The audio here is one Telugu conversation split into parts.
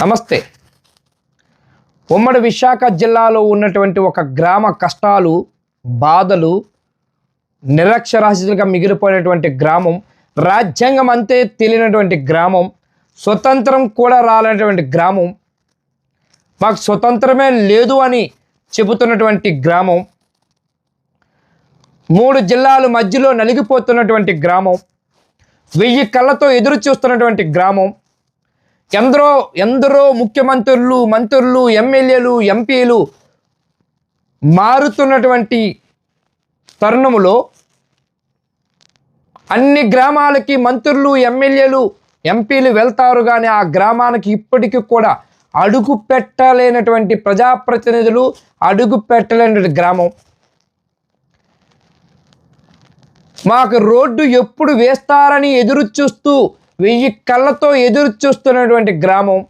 నమస్తే. ఉమ్మడి విశాఖ జిల్లాలో ఉన్నటువంటి ఒక గ్రామ కష్టాలు బాధలు నిరక్షరాస్యతలుగా మిగిలిపోయినటువంటి గ్రామం రాజ్యాంగం అంతే తెలియనటువంటి గ్రామం స్వతంత్రం కూడా రాలేనటువంటి గ్రామం మాకు స్వతంత్రమే లేదు అని చెబుతున్నటువంటి గ్రామం మూడు జిల్లాల మధ్యలో నలిగిపోతున్నటువంటి గ్రామం వెయ్యి కళ్ళతో ఎదురు చూస్తున్నటువంటి గ్రామం ఎందరో ఎందరో ముఖ్యమంత్రులు మంత్రులు ఎమ్మెల్యేలు ఎంపీలు మారుతున్నటువంటి తరుణములో అన్ని గ్రామాలకి మంత్రులు ఎమ్మెల్యేలు ఎంపీలు వెళ్తారు కానీ ఆ గ్రామానికి ఇప్పటికీ కూడా అడుగు పెట్టలేనటువంటి ప్రజాప్రతినిధులు అడుగు పెట్టలేనటువంటి గ్రామం. మాకు రోడ్డు ఎప్పుడు వేస్తారని ఎదురు చూస్తూ వెయ్యి కళ్ళతో ఎదురు చూస్తున్నటువంటి గ్రామం.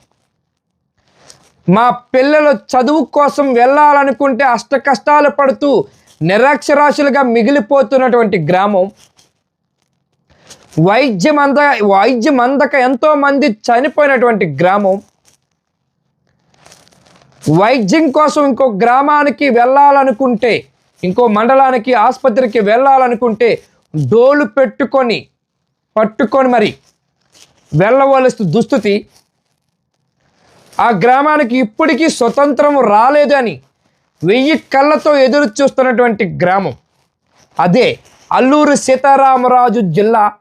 మా పిల్లలు చదువు కోసం వెళ్ళాలనుకుంటే అష్ట కష్టాలు పడుతూ నిరక్షరాశులుగా మిగిలిపోతున్నటువంటి గ్రామం. వైద్యం అంద వైద్యం అందక ఎంతోమంది చనిపోయినటువంటి గ్రామం. వైద్యం కోసం ఇంకో గ్రామానికి వెళ్ళాలనుకుంటే ఇంకో మండలానికి ఆసుపత్రికి వెళ్ళాలనుకుంటే డోలు పెట్టుకొని పట్టుకొని మరి వెళ్ళవలసిన దుస్థితి. ఆ గ్రామానికి ఇప్పటికీ స్వతంత్రం రాలేదని వెయ్యి కళ్ళతో ఎదురు చూస్తున్నటువంటి గ్రామం. అదే అల్లూరు సీతారామరాజు జిల్లా.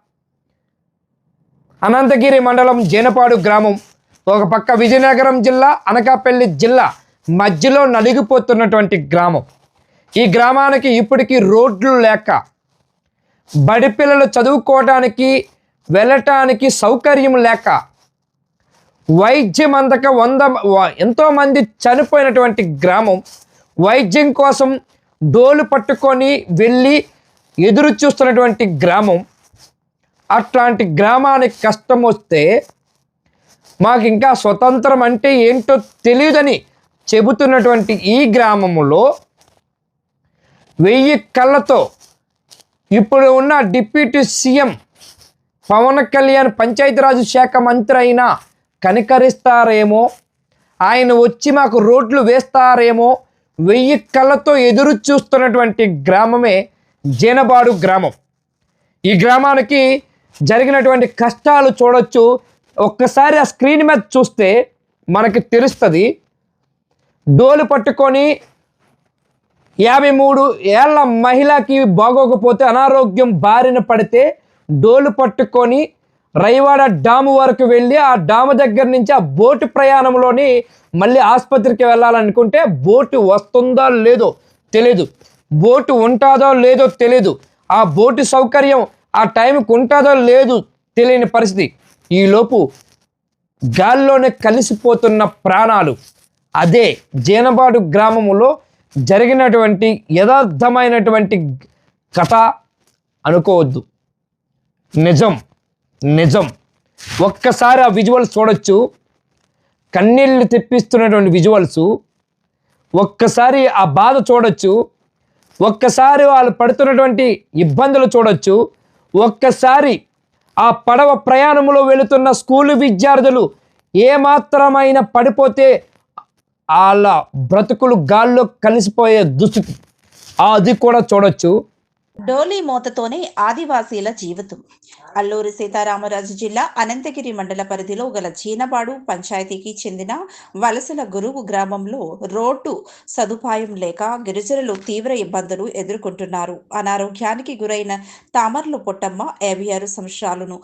అనంతగిరి మండలం జేనపాడు గ్రామం. ఒక పక్క విజయనగరం జిల్లా అనకాపల్లి జిల్లా మధ్యలో నలిగిపోతున్నటువంటి గ్రామం. ఈ గ్రామానికి ఇప్పటికీ రోడ్లు లేక బడి పిల్లలు చదువుకోవడానికి వెళ్ళటానికి సౌకర్యం లేక వైద్యం అందక వంద ఎంతోమంది చనిపోయినటువంటి గ్రామం వైద్యం కోసం డోలు పట్టుకొని వెళ్ళి ఎదురు చూస్తున్నటువంటి గ్రామం. అట్లాంటి గ్రామానికి కష్టం వస్తే మాకు ఇంకా స్వతంత్రం అంటే ఏంటో తెలియదని చెబుతున్నటువంటి ఈ గ్రామంలో వెయ్యి కళ్ళతో ఇప్పుడు ఉన్న డిప్యూటీ సీఎం పవన్ కళ్యాణ్ పంచాయతీరాజ్ శాఖ మంత్రి అయినా కనికరిస్తారేమో? ఆయన వచ్చి మాకు రోడ్లు వేస్తారేమో? వెయ్యి కళ్ళతో ఎదురు చూస్తున్నటువంటి గ్రామమే జేనబాడు గ్రామం. ఈ గ్రామానికి జరిగినటువంటి కష్టాలు చూడొచ్చు. ఒక్కసారి ఆ స్క్రీన్ మీద చూస్తే మనకి తెలుస్తుంది. డోలు పట్టుకొని యాభై మూడు ఏళ్ళ మహిళకి బాగోకపోతే అనారోగ్యం బారిన పడితే డోలు పట్టుకొని రైవాడ డాము వరకు వెళ్ళి ఆ డాము దగ్గర నుంచి ఆ బోటు ప్రయాణంలోని మళ్ళీ ఆసుపత్రికి వెళ్ళాలనుకుంటే బోటు వస్తుందో లేదో తెలీదు. బోటు ఉంటుందో లేదో తెలీదు. ఆ బోటు సౌకర్యం ఆ టైంకి ఉంటుందో లేదు తెలియని పరిస్థితి. ఈలోపు గాల్లోనే కలిసిపోతున్న ప్రాణాలు అదే జీనబాడు గ్రామంలో జరిగినటువంటి యథార్థమైనటువంటి కథ అనుకోవద్దు. నిజం నిజం. ఒక్కసారి ఆ విజువల్స్ చూడొచ్చు. కన్నీళ్ళు తెప్పిస్తున్నటువంటి విజువల్స్ ఒక్కసారి ఆ బాధ చూడొచ్చు. ఒక్కసారి వాళ్ళు పడుతున్నటువంటి ఇబ్బందులు చూడొచ్చు. ఒక్కసారి ఆ పడవ ప్రయాణంలో వెళుతున్న స్కూలు విద్యార్థులు ఏమాత్రమైన పడిపోతే వాళ్ళ బ్రతుకులు గాల్లో కలిసిపోయే దుస్థితి. అది కూడా చూడొచ్చు. డోలీ మోతతోనే ఆదివాసీల జీవితం. అల్లూరి సీతారామరాజు జిల్లా అనంతగిరి మండల పరిధిలో గల చీనపాడు పంచాయతీకి చెందిన వలసల గురువు గ్రామంలో రోడ్డు సదుపాయం లేక గిరిజనులు తీవ్ర ఇబ్బందులు ఎదుర్కొంటున్నారు. అనారోగ్యానికి గురైన తామర్లు పొట్టమ్మ యాభై ఆరు సంవత్సరాలను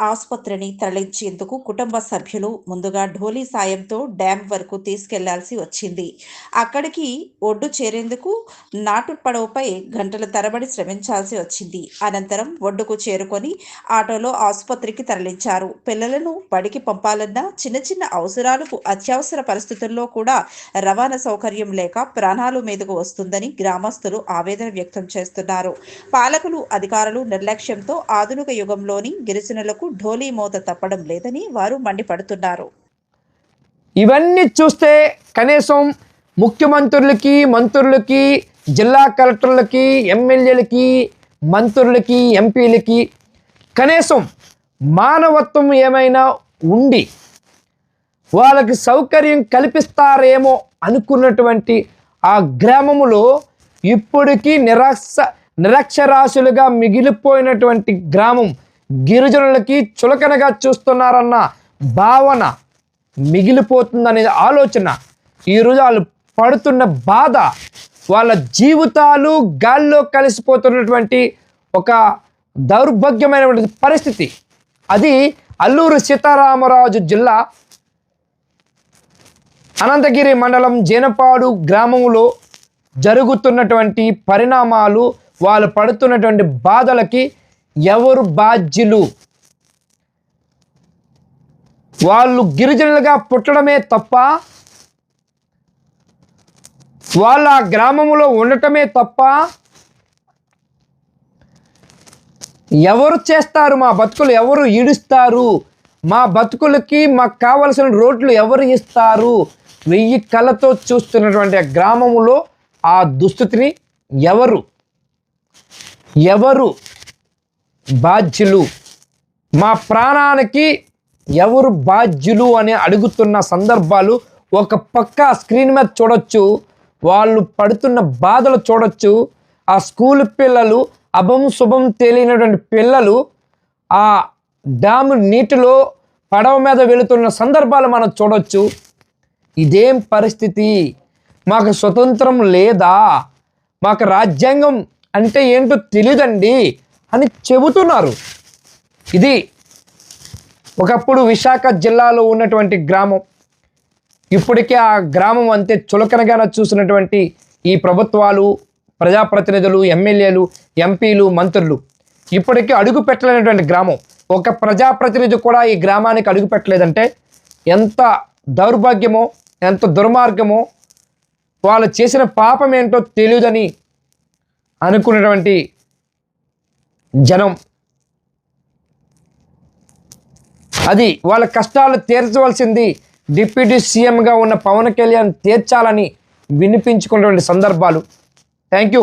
ఆసుపత్రిని తరలించేందుకు కుటుంబ సభ్యులు ముందుగా ఢోలీ సాయంతో డ్యాం వరకు తీసుకెళ్ళాల్సి వచ్చింది. అక్కడికి ఒడ్డు చేరేందుకు నాటు పడవపై గంటల తరబడి శ్రమించాల్సి వచ్చింది. అనంతరం ఒడ్డుకు చేరుకొని ఆటోలో ఆసుపత్రికి తరలించారు. పిల్లలను బడికి పంపాలన్నా చిన్న చిన్న అవసరాలకు అత్యవసర పరిస్థితుల్లో కూడా రవాణా సౌకర్యం లేక ప్రాణాలు మీదకు వస్తుందని గ్రామస్తులు ఆవేదన వ్యక్తం చేస్తున్నారు. పాలకులు అధికారులు నిర్లక్ష్యంతో ఆధునిక యుగంలోని గిరిజనులకు ఢోలీ మోత తప్పడం లేదని వారు మండిపడుతున్నారు. ఇవన్నీ చూస్తే కనీసం ముఖ్యమంత్రులకి మంత్రులకి జిల్లా కలెక్టర్లకి ఎమ్మెల్యేలకి మంత్రులకి ఎంపీలకి కనీసం మానవత్వం ఏమైనా ఉండి వాళ్ళకి సౌకర్యం కల్పిస్తారేమో అనుకున్నటువంటి ఆ గ్రామములో ఇప్పటికీ నిరాశ నిరక్షరాశులుగా మిగిలిపోయినటువంటి గ్రామం గిరిజనులకి చులకనగా చూస్తున్నారన్న భావన మిగిలిపోతుందనే ఆలోచన. ఈరోజు వాళ్ళు పడుతున్న బాధ వాళ్ళ జీవితాలు గాల్లో కలిసిపోతున్నటువంటి ఒక దౌర్భాగ్యమైనటువంటి పరిస్థితి. అది అల్లూరు సీతారామరాజు జిల్లా అనంతగిరి మండలం జేనపాడు గ్రామంలో జరుగుతున్నటువంటి పరిణామాలు వాళ్ళు పడుతున్నటువంటి బాధలకి ఎవరు బాధ్యులు? వాళ్ళు గిరిజనులుగా పుట్టడమే తప్ప వాళ్ళ ఆ గ్రామంలో ఉండటమే తప్ప ఎవరు చేస్తారు మా బతుకులు? ఎవరు ఈడుస్తారు? మా బతుకులకి మాకు కావలసిన రోడ్లు ఎవరు ఇస్తారు? వెయ్యి కళ్ళతో చూస్తున్నటువంటి ఆ గ్రామములో ఆ దుస్థితిని ఎవరు? ఎవరు బాధ్యులు. మా ప్రాణానికి ఎవరు బాధ్యులు అని అడుగుతున్న సందర్భాలు ఒక పక్క స్క్రీన్ మీద చూడొచ్చు వాళ్ళు పడుతున్న బాధలు చూడొచ్చు ఆ స్కూల్ పిల్లలు అభం శుభం తెలియనటువంటి పిల్లలు ఆ డ్యామ్ నీటిలో పడవ మీద వెళుతున్న సందర్భాలు మనం చూడొచ్చు. ఇదేం పరిస్థితి? మాకు స్వతంత్రం లేదా? మాకు రాజ్యాంగం అంటే ఏంటో తెలియదండి అని చెబుతున్నారు. ఇది ఒకప్పుడు విశాఖ జిల్లాలో ఉన్నటువంటి గ్రామం. ఇప్పటికే ఆ గ్రామం అంతే చులకనగా చూసినటువంటి ఈ ప్రభుత్వాలు ప్రజాప్రతినిధులు ఎమ్మెల్యేలు ఎంపీలు మంత్రులు. ఇప్పటికీ అడుగు పెట్టలేనటువంటి గ్రామం. ఒక ప్రజాప్రతినిధి కూడా ఈ గ్రామానికి అడుగు పెట్టలేదంటే ఎంత దౌర్భాగ్యమో ఎంత దుర్మార్గమో వాళ్ళు చేసిన పాపం ఏంటో తెలియదని అనుకున్నటువంటి జనం. అది వాళ్ళ కష్టాలు తీర్చవలసింది డిప్యూటీ సీఎంగా ఉన్న పవన్ కళ్యాణ్ తీర్చాలని వినిపించుకున్నటువంటి సందర్భాలు. Thank you